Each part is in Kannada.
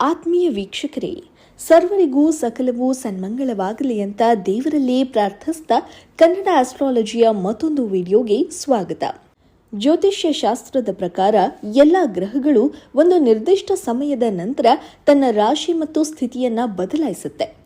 ಆತ್ಮೀಯ ವೀಕ್ಷಕರೇ, ಸರ್ವರಿಗೂ ಸಕಲವೂ ಸನ್ಮಂಗಳವಾಗಲಿ ಅಂತ ದೇವರಲ್ಲಿ ಪ್ರಾರ್ಥಿಸ್ತಾ ಕನ್ನಡ ಆಸ್ಟ್ರಾಲಜಿಯ ಮತ್ತೊಂದು ವಿಡಿಯೋಗೆ ಸ್ವಾಗತ. ಜ್ಯೋತಿಷ್ಯ ಶಾಸ್ತ್ರದ ಪ್ರಕಾರ ಎಲ್ಲ ಗ್ರಹಗಳು ಒಂದು ನಿರ್ದಿಷ್ಟ ಸಮಯದ ನಂತರ ತನ್ನ ರಾಶಿ ಮತ್ತು ಸ್ಥಿತಿಯನ್ನ ಬದಲಾಯಿಸುತ್ತೆ.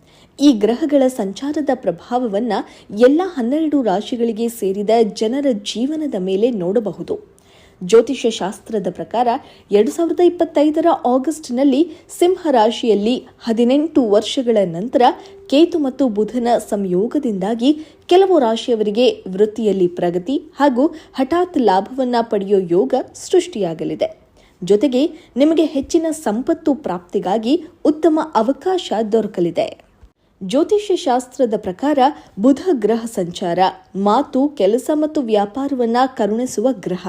ಈ ಗ್ರಹಗಳ ಸಂಚಾರದ ಪ್ರಭಾವವನ್ನು ಎಲ್ಲ ಹನ್ನೆರಡು ರಾಶಿಗಳಿಗೆ ಸೇರಿದ ಜನರ ಜೀವನದ ಮೇಲೆ ನೋಡಬಹುದು. ಜ್ಯೋತಿಷ್ಯ ಶಾಸ್ತ್ರದ ಪ್ರಕಾರ ಎರಡು ಸಾವಿರದ ಇಪ್ಪತ್ತೈದರ ಆಗಸ್ಟ್ನಲ್ಲಿ ಸಿಂಹ ರಾಶಿಯಲ್ಲಿ ಹದಿನೆಂಟು ವರ್ಷಗಳ ನಂತರ ಕೇತು ಮತ್ತು ಬುಧನ ಸಂಯೋಗದಿಂದಾಗಿ ಕೆಲವು ರಾಶಿಯವರಿಗೆ ವೃತ್ತಿಯಲ್ಲಿ ಪ್ರಗತಿ ಹಾಗೂ ಹಠಾತ್ ಲಾಭವನ್ನ ಪಡೆಯೋ ಯೋಗ ಸೃಷ್ಟಿಯಾಗಲಿದೆ. ಜೊತೆಗೆ ನಿಮಗೆ ಹೆಚ್ಚಿನ ಸಂಪತ್ತು ಪ್ರಾಪ್ತಿಗಾಗಿ ಉತ್ತಮ ಅವಕಾಶ ದೊರಕಲಿದೆ. ಜ್ಯೋತಿಷ್ಯ ಶಾಸ್ತ್ರದ ಪ್ರಕಾರ ಬುಧ ಗ್ರಹ ಸಂಚಾರ, ಮಾತು, ಕೆಲಸ ಮತ್ತು ವ್ಯಾಪಾರವನ್ನ ಕರುಣಿಸುವ ಗ್ರಹ.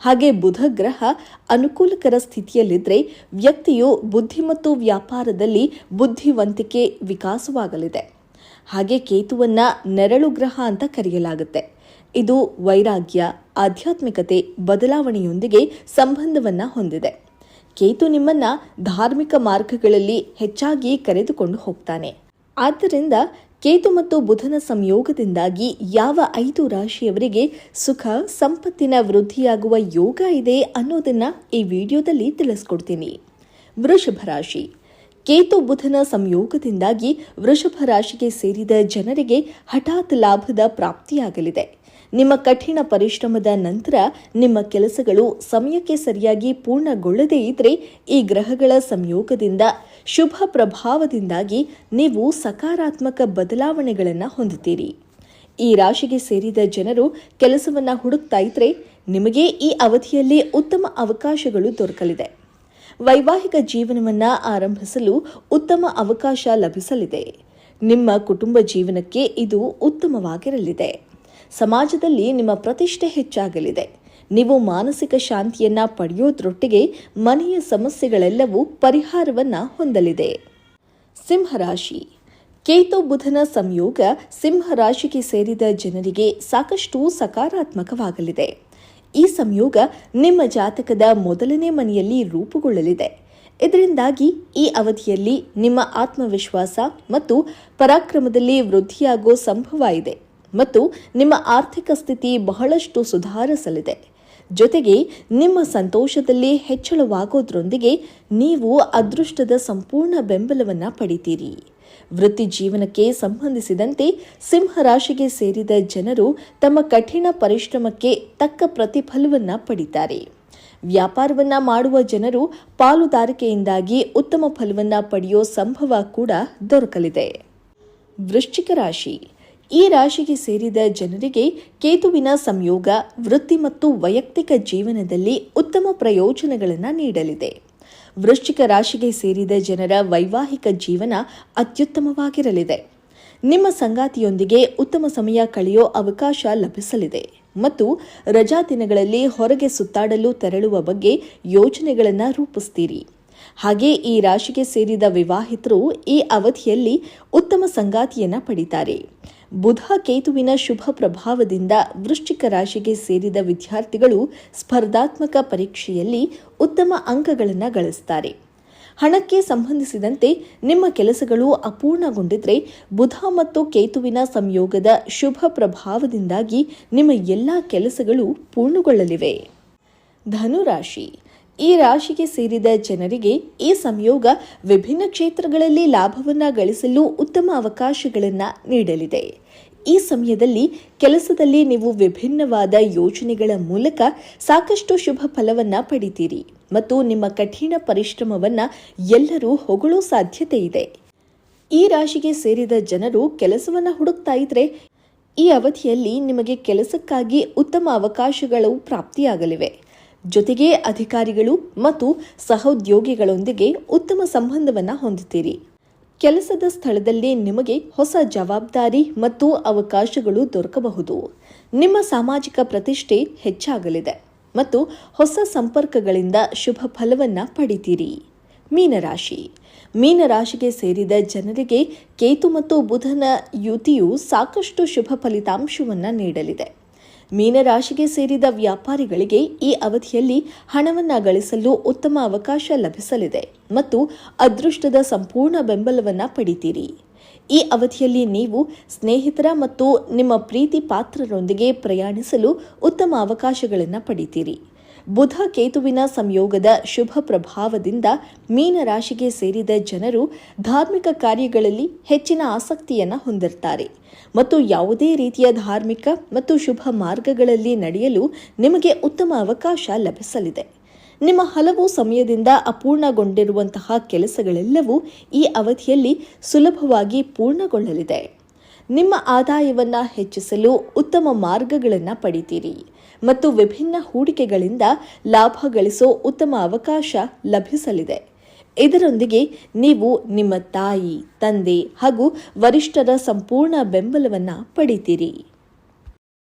ಹಾಗೆ ಬುಧ ಗ್ರಹ ಅನುಕೂಲಕರ ಸ್ಥಿತಿಯಲ್ಲಿದ್ದರೆ ವ್ಯಕ್ತಿಯು ಬುದ್ಧಿ ಮತ್ತು ವ್ಯಾಪಾರದಲ್ಲಿ ಬುದ್ಧಿವಂತಿಕೆ ವಿಕಾಸವಾಗಲಿದೆ. ಹಾಗೆ ಕೇತುವನ್ನ ನೆರಳು ಗ್ರಹ ಅಂತ ಕರೆಯಲಾಗುತ್ತೆ. ಇದು ವೈರಾಗ್ಯ, ಆಧ್ಯಾತ್ಮಿಕತೆ ಬದಲಾವಣೆಯೊಂದಿಗೆ ಸಂಬಂಧವನ್ನ ಹೊಂದಿದೆ. ಕೇತು ನಿಮ್ಮನ್ನ ಧಾರ್ಮಿಕ ಮಾರ್ಗಗಳಲ್ಲಿ ಹೆಚ್ಚಾಗಿ ಕರೆದುಕೊಂಡು ಹೋಗ್ತಾನೆ. ಆದ್ದರಿಂದ ಕೇತು ಮತ್ತು ಬುಧನ ಸಂಯೋಗದಿಂದಾಗಿ ಯಾವ ಐದು ರಾಶಿಯವರಿಗೆ ಸುಖ, ಸಂಪತ್ತಿನ ವೃದ್ಧಿಯಾಗುವ ಯೋಗ ಇದೆ ಅನ್ನೋದನ್ನ ಈ ವಿಡಿಯೋದಲ್ಲಿ ತಿಳಿಸ್ಕೊಡ್ತೀನಿ. ವೃಷಭ ರಾಶಿ. ಕೇತು ಬುಧನ ಸಂಯೋಗದಿಂದಾಗಿ ವೃಷಭ ರಾಶಿಗೆ ಸೇರಿದ ಜನರಿಗೆ ಹಠಾತ್ ಲಾಭದ ಪ್ರಾಪ್ತಿಯಾಗಲಿದೆ. ನಿಮ್ಮ ಕಠಿಣ ಪರಿಶ್ರಮದ ನಂತರ ನಿಮ್ಮ ಕೆಲಸಗಳು ಸಮಯಕ್ಕೆ ಸರಿಯಾಗಿ ಪೂರ್ಣಗೊಳ್ಳದೇ ಇದ್ರೆ ಈ ಗ್ರಹಗಳ ಸಂಯೋಗದಿಂದ, ಶುಭ ಪ್ರಭಾವದಿಂದಾಗಿ ನೀವು ಸಕಾರಾತ್ಮಕ ಬದಲಾವಣೆಗಳನ್ನು ಹೊಂದುತ್ತೀರಿ. ಈ ರಾಶಿಗೆ ಸೇರಿದ ಜನರು ಕೆಲಸವನ್ನು ಹುಡುಕ್ತಾ ಇದ್ರೆ ನಿಮಗೆ ಈ ಅವಧಿಯಲ್ಲಿ ಉತ್ತಮ ಅವಕಾಶಗಳು ದೊರಕಲಿದೆ. ವೈವಾಹಿಕ ಜೀವನವನ್ನು ಆರಂಭಿಸಲು ಉತ್ತಮ ಅವಕಾಶ ಲಭಿಸಲಿದೆ. ನಿಮ್ಮ ಕುಟುಂಬ ಜೀವನಕ್ಕೆ ಇದು ಉತ್ತಮವಾಗಿರಲಿದೆ. ಸಮಾಜದಲ್ಲಿ ನಿಮ್ಮ ಪ್ರತಿಷ್ಠೆ ಹೆಚ್ಚಾಗಲಿದೆ. ನೀವು ಮಾನಸಿಕ ಶಾಂತಿಯನ್ನ ಪಡೆಯೋದ್ರೊಟ್ಟಿಗೆ ಮನೆಯ ಸಮಸ್ಯೆಗಳೆಲ್ಲವೂ ಪರಿಹಾರವನ್ನ ಹೊಂದಲಿದೆ. ಸಿಂಹರಾಶಿ ಕೇತು ಬುಧನ ಸಂಯೋಗ ಸಿಂಹರಾಶಿಗೆ ಸೇರಿದ ಜನರಿಗೆ ಸಾಕಷ್ಟು ಸಕಾರಾತ್ಮಕವಾಗಲಿದೆ. ಈ ಸಂಯೋಗ ನಿಮ್ಮ ಜಾತಕದ ಮೊದಲನೇ ಮನೆಯಲ್ಲಿ ರೂಪುಗೊಳ್ಳಲಿದೆ. ಇದರಿಂದಾಗಿ ಈ ಅವಧಿಯಲ್ಲಿ ನಿಮ್ಮ ಆತ್ಮವಿಶ್ವಾಸ ಮತ್ತು ಪರಾಕ್ರಮದಲ್ಲಿ ವೃದ್ಧಿಯಾಗೋ ಸಂಭವ ಇದೆ. ಮತ್ತು ನಿಮ್ಮ ಆರ್ಥಿಕ ಸ್ಥಿತಿ ಬಹಳಷ್ಟು ಸುಧಾರಿಸಲಿದೆ. ಜೊತೆಗೆ ನಿಮ್ಮ ಸಂತೋಷದಲ್ಲಿ ಹೆಚ್ಚಳವಾಗೋದ್ರೊಂದಿಗೆ ನೀವು ಅದೃಷ್ಟದ ಸಂಪೂರ್ಣ ಬೆಂಬಲವನ್ನು ಪಡಿತೀರಿ. ವೃತ್ತಿ ಜೀವನಕ್ಕೆ ಸಂಬಂಧಿಸಿದಂತೆ ಸಿಂಹರಾಶಿಗೆ ಸೇರಿದ ಜನರು ತಮ್ಮ ಕಠಿಣ ಪರಿಶ್ರಮಕ್ಕೆ ತಕ್ಕ ಪ್ರತಿಫಲವನ್ನು ಪಡಿತಾರೆ. ವ್ಯಾಪಾರವನ್ನ ಮಾಡುವ ಜನರು ಪಾಲುದಾರಿಕೆಯಿಂದಾಗಿ ಉತ್ತಮ ಫಲವನ್ನ ಪಡೆಯೋ ಸಂಭವ ಕೂಡ ದೊರಕಲಿದೆ. ವೃಶ್ಚಿಕ ರಾಶಿ. ಈ ರಾಶಿಗೆ ಸೇರಿದ ಜನರಿಗೆ ಕೇತುವಿನ ಸಂಯೋಗ, ವೃತ್ತಿ ಮತ್ತು ವೈಯಕ್ತಿಕ ಜೀವನದಲ್ಲಿ ಉತ್ತಮ ಪ್ರಯೋಜನಗಳನ್ನು ನೀಡಲಿದೆ. ವೃಶ್ಚಿಕ ರಾಶಿಗೆ ಸೇರಿದ ಜನರ ವೈವಾಹಿಕ ಜೀವನ ಅತ್ಯುತ್ತಮವಾಗಿರಲಿದೆ. ನಿಮ್ಮ ಸಂಗಾತಿಯೊಂದಿಗೆ ಉತ್ತಮ ಸಮಯ ಕಳೆಯೋ ಅವಕಾಶ ಲಭಿಸಲಿದೆ ಮತ್ತು ರಜಾ ದಿನಗಳಲ್ಲಿ ಹೊರಗೆ ಸುತ್ತಾಡಲು ತೆರಳುವ ಬಗ್ಗೆ ಯೋಜನೆಗಳನ್ನು ರೂಪಿಸ್ತೀರಿ. ಹಾಗೆ ಈ ರಾಶಿಗೆ ಸೇರಿದ ವಿವಾಹಿತರು ಈ ಅವಧಿಯಲ್ಲಿ ಉತ್ತಮ ಸಂಗಾತಿಯನ್ನ ಪಡಿತಾರೆ. ಬುಧ ಕೇತುವಿನ ಶುಭ ಪ್ರಭಾವದಿಂದ ವೃಶ್ಚಿಕ ರಾಶಿಗೆ ಸೇರಿದ ವಿದ್ಯಾರ್ಥಿಗಳು ಸ್ಪರ್ಧಾತ್ಮಕ ಪರೀಕ್ಷೆಯಲ್ಲಿ ಉತ್ತಮ ಅಂಕಗಳನ್ನು ಗಳಿಸ್ತಾರೆ. ಹಣಕ್ಕೆ ಸಂಬಂಧಿಸಿದಂತೆ ನಿಮ್ಮ ಕೆಲಸಗಳು ಅಪೂರ್ಣಗೊಂಡಿದ್ರೆ ಬುಧ ಮತ್ತು ಕೇತುವಿನ ಸಂಯೋಗದ ಶುಭ ಪ್ರಭಾವದಿಂದಾಗಿ ನಿಮ್ಮ ಎಲ್ಲ ಕೆಲಸಗಳು ಪೂರ್ಣಗೊಳ್ಳಲಿವೆ. ಧನುರಾಶಿ. ಈ ರಾಶಿಗೆ ಸೇರಿದ ಜನರಿಗೆ ಈ ಸಂಯೋಗ ವಿಭಿನ್ನ ಕ್ಷೇತ್ರಗಳಲ್ಲಿ ಲಾಭವನ್ನು ಗಳಿಸಲು ಉತ್ತಮ ಅವಕಾಶಗಳನ್ನು ನೀಡಲಿದೆ. ಈ ಸಮಯದಲ್ಲಿ ಕೆಲಸದಲ್ಲಿ ನೀವು ವಿಭಿನ್ನವಾದ ಯೋಜನೆಗಳ ಮೂಲಕ ಸಾಕಷ್ಟು ಶುಭ ಫಲವನ್ನು ಪಡಿತೀರಿ ಮತ್ತು ನಿಮ್ಮ ಕಠಿಣ ಪರಿಶ್ರಮವನ್ನ ಎಲ್ಲರೂ ಹೊಗಳೋ ಸಾಧ್ಯತೆ ಇದೆ. ಈ ರಾಶಿಗೆ ಸೇರಿದ ಜನರು ಕೆಲಸವನ್ನ ಹುಡುಕ್ತಾ ಇದ್ರೆ ಈ ಅವಧಿಯಲ್ಲಿ ನಿಮಗೆ ಕೆಲಸಕ್ಕಾಗಿ ಉತ್ತಮ ಅವಕಾಶಗಳು ಪ್ರಾಪ್ತಿಯಾಗಲಿವೆ. ಜೊತೆಗೆ ಅಧಿಕಾರಿಗಳು ಮತ್ತು ಸಹೋದ್ಯೋಗಿಗಳೊಂದಿಗೆ ಉತ್ತಮ ಸಂಬಂಧವನ್ನು ಹೊಂದುತ್ತೀರಿ. ಕೆಲಸದ ಸ್ಥಳದಲ್ಲಿ ನಿಮಗೆ ಹೊಸ ಜವಾಬ್ದಾರಿ ಮತ್ತು ಅವಕಾಶಗಳು ದೊರಕಬಹುದು. ನಿಮ್ಮ ಸಾಮಾಜಿಕ ಪ್ರತಿಷ್ಠೆ ಹೆಚ್ಚಾಗಲಿದೆ ಮತ್ತು ಹೊಸ ಸಂಪರ್ಕಗಳಿಂದ ಶುಭ ಫಲವನ್ನು ಪಡಿತೀರಿ. ಮೀನರಾಶಿ. ಮೀನರಾಶಿಗೆ ಸೇರಿದ ಜನರಿಗೆ ಕೇತು ಮತ್ತು ಬುಧನ ಯುತಿಯು ಸಾಕಷ್ಟು ಶುಭ ಫಲಿತಾಂಶವನ್ನು ನೀಡಲಿದೆ. ಮೀನರಾಶಿಗೆ ಸೇರಿದ ವ್ಯಾಪಾರಿಗಳಿಗೆ ಈ ಅವಧಿಯಲ್ಲಿ ಹಣವನ್ನು ಗಳಿಸಲು ಉತ್ತಮ ಅವಕಾಶ ಲಭಿಸಲಿದೆ ಮತ್ತು ಅದೃಷ್ಟದ ಸಂಪೂರ್ಣ ಬೆಂಬಲವನ್ನು ಪಡಿತೀರಿ. ಈ ಅವಧಿಯಲ್ಲಿ ನೀವು ಸ್ನೇಹಿತರ ಮತ್ತು ನಿಮ್ಮ ಪ್ರೀತಿ ಪಾತ್ರರೊಂದಿಗೆ ಪ್ರಯಾಣಿಸಲು ಉತ್ತಮ ಅವಕಾಶಗಳನ್ನು ಪಡಿತೀರಿ. ಬುಧ ಕೇತುವಿನ ಸಂಯೋಗದ ಶುಭ ಪ್ರಭಾವದಿಂದ ಮೀನರಾಶಿಗೆ ಸೇರಿದ ಜನರು ಧಾರ್ಮಿಕ ಕಾರ್ಯಗಳಲ್ಲಿ ಹೆಚ್ಚಿನ ಆಸಕ್ತಿಯನ್ನು ಹೊಂದಿರ್ತಾರೆ. ಮತ್ತು ಯಾವುದೇ ರೀತಿಯ ಧಾರ್ಮಿಕ ಮತ್ತು ಶುಭ ಮಾರ್ಗಗಳಲ್ಲಿ ನಡೆಯಲು ನಿಮಗೆ ಉತ್ತಮ ಅವಕಾಶ ಲಭಿಸಲಿದೆ. ನಿಮ್ಮ ಹಲವು ಸಮಯದಿಂದ ಅಪೂರ್ಣಗೊಂಡಿರುವಂತಹ ಕೆಲಸಗಳೆಲ್ಲವೂ ಈ ಅವಧಿಯಲ್ಲಿ ಸುಲಭವಾಗಿ ಪೂರ್ಣಗೊಳ್ಳಲಿದೆ. ನಿಮ್ಮ ಆದಾಯವನ್ನು ಹೆಚ್ಚಿಸಲು ಉತ್ತಮ ಮಾರ್ಗಗಳನ್ನು ಪಡಿತೀರಿ. ಮತ್ತು ವಿಭಿನ್ನ ಹೂಡಿಕೆಗಳಿಂದ ಲಾಭ ಗಳಿಸೋ ಉತ್ತಮ ಅವಕಾಶ ಲಭಿಸಲಿದೆ. ಇದರೊಂದಿಗೆ ನೀವು ನಿಮ್ಮ ತಾಯಿ, ತಂದೆ ಹಾಗೂ ವರಿಷ್ಠರ ಸಂಪೂರ್ಣ ಬೆಂಬಲವನ್ನು ಪಡಿತೀರಿ.